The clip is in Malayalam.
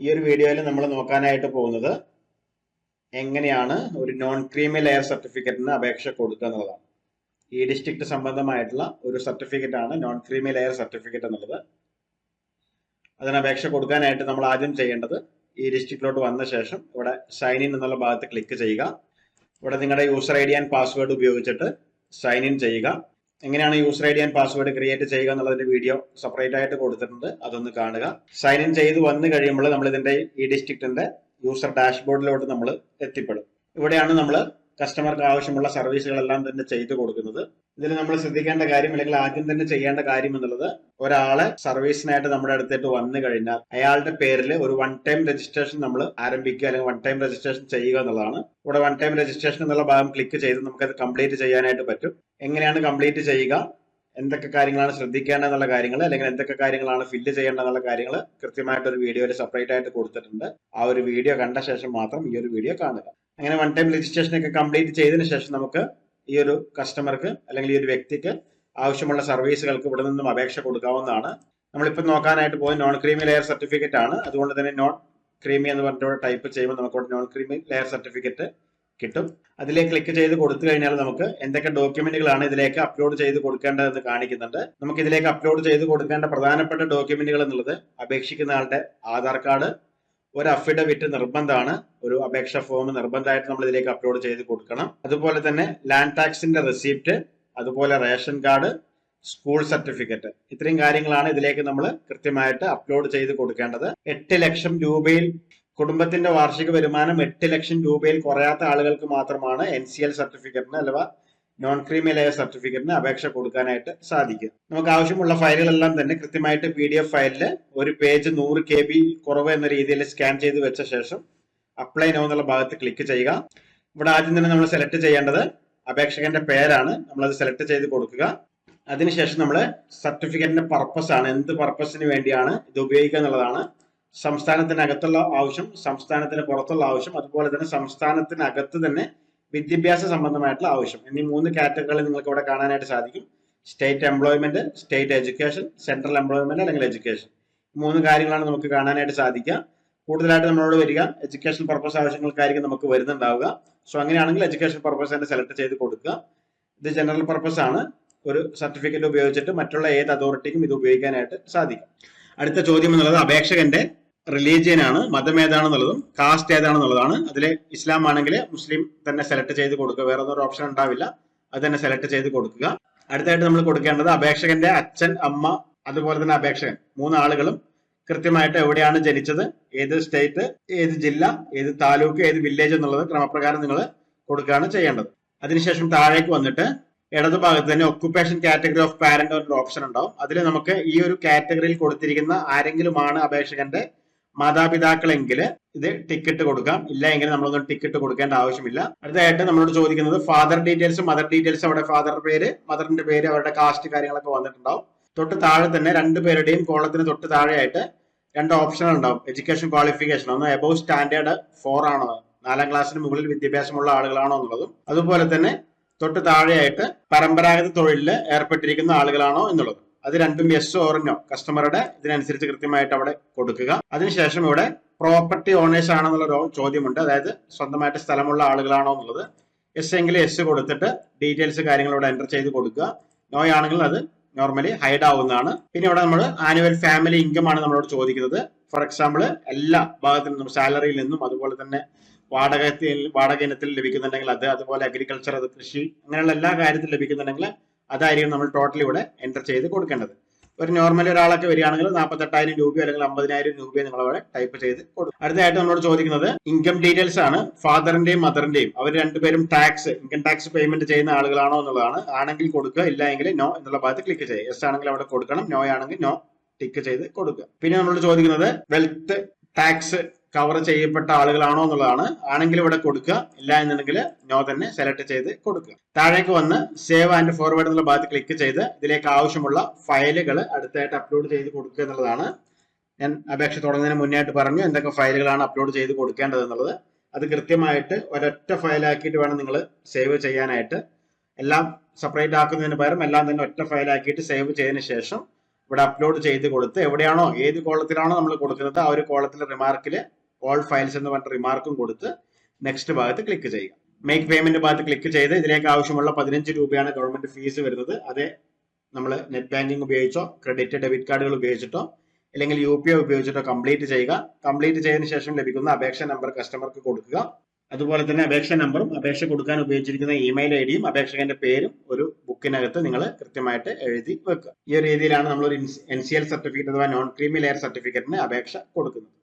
ഈ ഒരു വീഡിയോയിൽ നമ്മൾ നോക്കാനായിട്ട് പോകുന്നത് എങ്ങനെയാണ് ഒരു നോൺ ക്രീമി ലെയർ സർട്ടിഫിക്കറ്റിന് അപേക്ഷ കൊടുക്കുക എന്നുള്ളതാണ്. ഈ ഡിസ്ട്രിക്ട് സംബന്ധമായിട്ടുള്ള ഒരു സർട്ടിഫിക്കറ്റ് ആണ് നോൺ ക്രീമി ലെയർ സർട്ടിഫിക്കറ്റ് എന്നുള്ളത്. അതിന് അപേക്ഷ കൊടുക്കാനായിട്ട് നമ്മൾ ആദ്യം ചെയ്യേണ്ടത് ഈ ഡിസ്ട്രിക്റ്റിലോട്ട് വന്ന ശേഷം ഇവിടെ സൈൻ ഇൻ എന്നുള്ള ഭാഗത്ത് ക്ലിക്ക് ചെയ്യുക. ഇവിടെ നിങ്ങളുടെ user I D and password ഉപയോഗിച്ചിട്ട് സൈൻ ഇൻ ചെയ്യുക. എങ്ങനെയാണ് user I D and password create ചെയ്യുക എന്നുള്ളതിന്റെ വീഡിയോ സെപ്പറേറ്റ് ആയിട്ട് കൊടുത്തിട്ടുണ്ട്. അതൊന്ന് കാണുക. സൈൻ ഇൻ ചെയ്ത് വന്നു കഴിയുമ്പോൾ നമ്മൾ ഇതിന്റെ ഈ ഡിസ്ട്രിക്റ്റിന്റെ യൂസർ ഡാഷ്ബോർഡിലോട്ട് നമ്മൾ എത്തിപ്പെടും. ഇവിടെയാണ് നമ്മൾ കസ്റ്റമർക്ക് ആവശ്യമുള്ള സർവീസുകളെല്ലാം തന്നെ ചെയ്തു കൊടുക്കുന്നത്. ഇതിൽ നമ്മൾ ശ്രദ്ധിക്കേണ്ട കാര്യം അല്ലെങ്കിൽ ആദ്യം തന്നെ ചെയ്യേണ്ട കാര്യം എന്നുള്ളത് ഒരാളെ സർവീസിനായിട്ട് നമ്മുടെ അടുത്തേക്ക് വന്നു കഴിഞ്ഞാൽ അയാളുടെ പേരിൽ ഒരു വൺ ടൈം രജിസ്ട്രേഷൻ നമ്മൾ ആരംഭിക്കുക അല്ലെങ്കിൽ വൺ ടൈം രജിസ്ട്രേഷൻ ചെയ്യുക എന്നുള്ളതാണ്. ഇവിടെ വൺ ടൈം രജിസ്ട്രേഷൻ എന്നുള്ള ഭാഗം ക്ലിക്ക് ചെയ്ത് നമുക്കത് കംപ്ലീറ്റ് ചെയ്യാനായിട്ട് പറ്റും. എങ്ങനെയാണ് കംപ്ലീറ്റ് ചെയ്യുക? എന്തൊക്കെ കാര്യങ്ങളാണ് ശ്രദ്ധിക്കേണ്ടത് എന്നുള്ള കാര്യങ്ങൾ അല്ലെങ്കിൽ എന്തൊക്കെ കാര്യങ്ങളാണ് ഫില്ല് ചെയ്യേണ്ടത് എന്നുള്ള കാര്യങ്ങൾ കൃത്യമായിട്ട് ഒരു വീഡിയോയിൽ സെപ്പറേറ്റ് ആയിട്ട് കൊടുത്തിട്ടുണ്ട്. ആ ഒരു വീഡിയോ കണ്ട ശേഷം മാത്രം ഈ ഒരു വീഡിയോ കാണുക. അങ്ങനെ വൺ ടൈം രജിസ്ട്രേഷൻ ഒക്കെ കംപ്ലീറ്റ് ചെയ്തതിന് ശേഷം നമുക്ക് ഈ ഒരു കസ്റ്റമർക്ക് അല്ലെങ്കിൽ ഈ ഒരു വ്യക്തിക്ക് ആവശ്യമുള്ള സർവീസുകൾക്ക് ഇവിടെ നിന്നും അപേക്ഷ കൊടുക്കാവുന്നതാണ്. നമ്മളിപ്പോൾ നോക്കാനായിട്ട് പോയി നോൺ ക്രീമി ലെയർ സർട്ടിഫിക്കറ്റ് ആണ്. അതുകൊണ്ട് തന്നെ നോൺ ക്രീമി എന്ന് പറഞ്ഞിട്ട് ടൈപ്പ് ചെയ്യുമ്പോൾ നമുക്ക് നോൺ ക്രീമി ലെയർ സർട്ടിഫിക്കറ്റ് കിട്ടും. അതിലേക്ക് ക്ലിക്ക് ചെയ്ത് കൊടുത്തു കഴിഞ്ഞാൽ നമുക്ക് എന്തൊക്കെ ഡോക്യുമെന്റുകളാണ് ഇതിലേക്ക് അപ്ലോഡ് ചെയ്ത് കൊടുക്കേണ്ടതെന്ന് കാണിക്കുന്നുണ്ട്. നമുക്ക് ഇതിലേക്ക് അപ്ലോഡ് ചെയ്ത് കൊടുക്കേണ്ട പ്രധാനപ്പെട്ട ഡോക്യുമെന്റുകൾ എന്നുള്ളത് അപേക്ഷിക്കുന്ന ആളുടെ ആധാർ കാർഡ് ഒരു അഫിഡവിറ്റ് നിർബന്ധമാണ്. ഒരു അപേക്ഷ ഫോം നിർബന്ധമായിട്ട് നമ്മൾ ഇതിലേക്ക് അപ്ലോഡ് ചെയ്ത് കൊടുക്കണം. അതുപോലെ തന്നെ ലാൻഡ് ടാക്സിന്റെ റെസിപ്റ്റ് അതുപോലെ റേഷൻ കാർഡ് സ്കൂൾ സർട്ടിഫിക്കറ്റ് ഇത്രയും കാര്യങ്ങളാണ് ഇതിലേക്ക് നമ്മൾ കൃത്യമായിട്ട് അപ്ലോഡ് ചെയ്ത് കൊടുക്കേണ്ടത്. എട്ട് ലക്ഷം രൂപയിൽ കുടുംബത്തിന്റെ വാർഷിക വരുമാനം എട്ട് ലക്ഷം രൂപയിൽ കുറയാത്ത ആളുകൾക്ക് മാത്രമാണ് എൻ സി എൽ സർട്ടിഫിക്കറ്റിന് അഥവാ നോൺ ക്രീമി ലെയർ സർട്ടിഫിക്കറ്റിന് അപേക്ഷ കൊടുക്കാനായിട്ട് സാധിക്കും. നമുക്ക് ആവശ്യമുള്ള ഫയലുകളെല്ലാം തന്നെ കൃത്യമായിട്ട് പി ഡി എഫ് ഫയലിൽ ഒരു പേജ് നൂറ് കെ ബി കുറവ് എന്ന രീതിയിൽ സ്കാൻ ചെയ്ത് വെച്ച ശേഷം അപ്ലൈ നോ എന്നുള്ള ഭാഗത്ത് ക്ലിക്ക് ചെയ്യുക. ഇവിടെ ആദ്യം തന്നെ നമ്മൾ സെലക്ട് ചെയ്യേണ്ടത് അപേക്ഷകന്റെ പേരാണ്. നമ്മളത് സെലക്ട് ചെയ്ത് കൊടുക്കുക. അതിനുശേഷം നമ്മൾ സർട്ടിഫിക്കറ്റിന്റെ പർപ്പസ് ആണ്. എന്ത് പർപ്പസിന് വേണ്ടിയാണ് ഇത് ഉപയോഗിക്കുക എന്നുള്ളതാണ്. സംസ്ഥാനത്തിനകത്തുള്ള ആവശ്യം സംസ്ഥാനത്തിന് പുറത്തുള്ള ആവശ്യം അതുപോലെ തന്നെ സംസ്ഥാനത്തിനകത്ത് തന്നെ വിദ്യാഭ്യാസ സംബന്ധമായിട്ടുള്ള ആവശ്യം. എന്നീ മൂന്ന് കാറ്റഗറികൾ നിങ്ങൾക്ക് ഇവിടെ കാണാനായിട്ട് സാധിക്കും. State employment state education central employment അല്ലെങ്കിൽ എഡ്യൂക്കേഷൻ മൂന്ന് കാര്യങ്ങളാണ് നമുക്ക് കാണാനായിട്ട് സാധിക്കുക. കൂടുതലായിട്ട് നമ്മളോട് വരിക. എഡ്യൂക്കേഷൻ പർപ്പസ് ആവശ്യങ്ങൾക്കായിരിക്കും നമുക്ക് വരുന്നുണ്ടാവുക. സോ അങ്ങനെയാണെങ്കിൽ എഡ്യൂക്കേഷൻ പർപ്പസ് തന്നെ സെലക്ട് ചെയ്ത് കൊടുക്കുക. ഇത് ജനറൽ പർപ്പസ് ആണ്. ഒരു സർട്ടിഫിക്കറ്റ് ഉപയോഗിച്ചിട്ട് മറ്റുള്ള ഏത് അതോറിറ്റിക്കും ഇത് ഉപയോഗിക്കാനായിട്ട് സാധിക്കും. അടുത്ത ചോദ്യം എന്നുള്ളത് അപേക്ഷകന്റെ റിലീജിയൻ ആണ് മതം ഏതാണെന്നുള്ളതും കാസ്റ്റ് ഏതാണെന്നുള്ളതാണ്. അതിൽ ഇസ്ലാം ആണെങ്കിൽ മുസ്ലിം തന്നെ സെലക്ട് ചെയ്ത് കൊടുക്കുക. വേറെ ഒരു ഓപ്ഷൻ ഉണ്ടാവില്ല. അത് തന്നെ സെലക്ട് ചെയ്ത് കൊടുക്കുക. അടുത്തായിട്ട് നമ്മൾ കൊടുക്കേണ്ടത് അപേക്ഷകന്റെ അച്ഛൻ അമ്മ അതുപോലെ തന്നെ അപേക്ഷകൻ. മൂന്ന് ആളുകളും കൃത്യമായിട്ട് എവിടെയാണ് ജനിച്ചത്? ഏത് സ്റ്റേറ്റ് ഏത് ജില്ല ഏത് താലൂക്ക് ഏത് വില്ലേജ് എന്നുള്ളത് ക്രമപ്രകാരം നിങ്ങൾ കൊടുക്കുകയാണ് ചെയ്യേണ്ടത്. അതിനുശേഷം താഴേക്ക് വന്നിട്ട് ഇടതു ഭാഗത്ത് തന്നെ occupation category of parent option ഉണ്ടാവും. അതിൽ നമുക്ക് ഈ ഒരു കാറ്റഗറിയിൽ കൊടുത്തിരിക്കുന്ന ആരെങ്കിലുമാണ് അപേക്ഷകന്റെ മാതാപിതാക്കളെങ്കിൽ ഇത് ടിക്കറ്റ് കൊടുക്കാം. ഇല്ല എങ്കിൽ നമ്മളൊന്നും ടിക്കറ്റ് കൊടുക്കേണ്ട ആവശ്യമില്ല. അടുത്തതായിട്ട് നമ്മളോട് ചോദിക്കുന്നത് ഫാദർ ഡീറ്റെയിൽസ് മദർ ഡീറ്റെയിൽസ് അവിടെ ഫാദർ പേര് മദറിന്റെ പേര് അവരുടെ കാസ്റ്റ് കാര്യങ്ങളൊക്കെ വന്നിട്ടുണ്ടാവും. തൊട്ട് താഴെ തന്നെ രണ്ട് പേരുടെയും കോളത്തിന് തൊട്ട് താഴെയായിട്ട് രണ്ട് ഓപ്ഷനുകൾ ഉണ്ടാവും. എഡ്യൂക്കേഷൻ ക്വാളിഫിക്കേഷൻ ഒന്ന് എബോവ് സ്റ്റാൻഡേർഡ് ഫോർ ആണോ? നാലാം ക്ലാസ്സിന് മുകളിൽ വിദ്യാഭ്യാസമുള്ള ആളുകളാണോ എന്നുള്ളതും. അതുപോലെ തന്നെ തൊട്ട് താഴെയായിട്ട് പരമ്പരാഗത തൊഴിലിൽ ഏർപ്പെട്ടിരിക്കുന്ന ആളുകളാണോ എന്നുള്ളത്. അത് രണ്ടും യെസ് ഓറിഞ്ഞോ കസ്റ്റമറുടെ ഇതിനനുസരിച്ച് കൃത്യമായിട്ട് അവിടെ കൊടുക്കുക. അതിനുശേഷം ഇവിടെ പ്രോപ്പർട്ടി ഓണേഴ്സ് ആണെന്നുള്ള ഒരു ചോദ്യമുണ്ട്. അതായത് സ്വന്തമായിട്ട് സ്ഥലമുള്ള ആളുകളാണോ എന്നുള്ളത്. എസ് എങ്കിൽ എസ് കൊടുത്തിട്ട് ഡീറ്റെയിൽസ് കാര്യങ്ങൾ ഇവിടെ എന്റർ ചെയ്ത് കൊടുക്കുക. നോ ആണെങ്കിൽ അത് നോർമലി ഹൈഡ് ആവുന്നതാണ്. പിന്നെ ഇവിടെ നമ്മൾ ആനുവൽ ഫാമിലി ഇൻകം ആണ് നമ്മളോട് ചോദിക്കുന്നത്. ഫോർ എക്സാമ്പിൾ എല്ലാ ഭാഗത്തു നിന്നും സാലറിയിൽ നിന്നും അതുപോലെ തന്നെ വാടകത്തിൽ വാടക ഇനത്തിൽ ലഭിക്കുന്നുണ്ടെങ്കിൽ അത് അതുപോലെ അഗ്രികൾച്ചർ അത് കൃഷി അങ്ങനെയുള്ള എല്ലാ കാര്യത്തിലും ലഭിക്കുന്നുണ്ടെങ്കിൽ അതായിരിക്കും നമ്മൾ ടോട്ടൽ ഇവിടെ എന്റർ ചെയ്ത് കൊടുക്കേണ്ടത്. ഒരു നോർമൽ ഒരാളൊക്കെ വരികയാണെങ്കിൽ നാൽപ്പത്തെട്ടായിരം രൂപയോ അല്ലെങ്കിൽ അമ്പതിനായിരം രൂപയോ നിങ്ങൾ അവിടെ ടൈപ്പ് ചെയ്ത് കൊടുക്കും. അടുത്തതായിട്ട് നമ്മളോട് ചോദിക്കുന്നത് ഇൻകം ഡീറ്റെയിൽസ് ആണ്. ഫാദറിന്റെയും മദറിന്റെയും അവർ രണ്ടുപേരും ടാക്സ് ഇൻകം ടാക്സ് പേയ്മെന്റ് ചെയ്യുന്ന ആളുകളാണോ എന്നുള്ളതാണ്. ആണെങ്കിൽ കൊടുക്കുക ഇല്ല എങ്കിൽ നോ എന്നുള്ള ഭാഗത്ത് ക്ലിക്ക് ചെയ്യുക. എസ് ആണെങ്കിൽ അവിടെ കൊടുക്കണം നോ ആണെങ്കിൽ നോ ടിക്ക് ചെയ്ത് കൊടുക്കുക. പിന്നെ നമ്മളോട് ചോദിക്കുന്നത് വെൽത്ത് ടാക്സ് കവർ ചെയ്യപ്പെട്ട ആളുകളാണോ എന്നുള്ളതാണ്. ആണെങ്കിൽ ഇവിടെ കൊടുക്കുക. ഇല്ല എന്നുണ്ടെങ്കിൽ നോ തന്നെ സെലക്ട് ചെയ്ത് കൊടുക്കുക. താഴേക്ക് വന്ന് സേവ് ആൻഡ് ഫോർവേഡ് എന്നുള്ള ഭാഗത്ത് ക്ലിക്ക് ചെയ്ത് ഇതിലേക്ക് ആവശ്യമുള്ള ഫയലുകൾ അടുത്തായിട്ട് അപ്ലോഡ് ചെയ്ത് കൊടുക്കുക എന്നുള്ളതാണ്. ഞാൻ അപേക്ഷ തുടങ്ങുന്നതിന് മുന്നായിട്ട് പറഞ്ഞു എന്തൊക്കെ ഫയലുകളാണ് അപ്ലോഡ് ചെയ്ത് കൊടുക്കേണ്ടത് എന്നുള്ളത്. അത് കൃത്യമായിട്ട് ഒരൊറ്റ ഫയലാക്കിയിട്ട് വേണം നിങ്ങൾ സേവ് ചെയ്യാനായിട്ട്. എല്ലാം സെപ്പറേറ്റ് ആക്കുന്നതിന് പകരം എല്ലാം തന്നെ ഒറ്റ ഫയലാക്കിയിട്ട് സേവ് ചെയ്തതിന് ശേഷം ഇവിടെ അപ്ലോഡ് ചെയ്ത് കൊടുത്ത് എവിടെയാണോ ഏത് കോളത്തിലാണോ നമ്മൾ കൊടുക്കുന്നത് ആ ഒരു കോളത്തിലെ റിമാർക്കിൽ ഓൾ ഫയൽസ് എന്ന് പറഞ്ഞ റിമാർക്കും കൊടുത്ത് നെക്സ്റ്റ് ഭാഗത്ത് ക്ലിക്ക് ചെയ്യുക. മേക്ക് പേയ്മെന്റ് ഭാഗത്ത് ക്ലിക്ക് ചെയ്ത് ഇതിലേക്ക് ആവശ്യമുള്ള പതിനഞ്ച് രൂപയാണ് ഗവൺമെന്റ് ഫീസ് വരുന്നത്. അത് നമ്മൾ നെറ്റ് ബാങ്കിങ് ഉപയോഗിച്ചോ ക്രെഡിറ്റ് ഡെബിറ്റ് കാർഡുകൾ ഉപയോഗിച്ചിട്ടോ അല്ലെങ്കിൽ യു പി ഐ ഉപയോഗിച്ചിട്ടോ കംപ്ലീറ്റ് ചെയ്യുക. കംപ്ലീറ്റ് ചെയ്തതിനു ശേഷം ലഭിക്കുന്ന അപേക്ഷ നമ്പർ കസ്റ്റമർക്ക് കൊടുക്കുക. അതുപോലെ തന്നെ അപേക്ഷ നമ്പറും അപേക്ഷ കൊടുക്കാൻ ഉപയോഗിച്ചിരിക്കുന്ന ഇമെയിൽ ഐ ഡിയും അപേക്ഷകന്റെ പേരും ഒരു ബുക്കിനകത്ത് നിങ്ങൾ കൃത്യമായിട്ട് എഴുതി വെക്കുക. ഈ രീതിയിലാണ് നമ്മൾ ഒരു എൻ സി എൽ സർട്ടിഫിക്കറ്റ് അഥവാ നോൺ ക്രീമി ലെയർ സർട്ടിഫിക്കറ്റിന് അപേക്ഷ കൊടുക്കുന്നത്.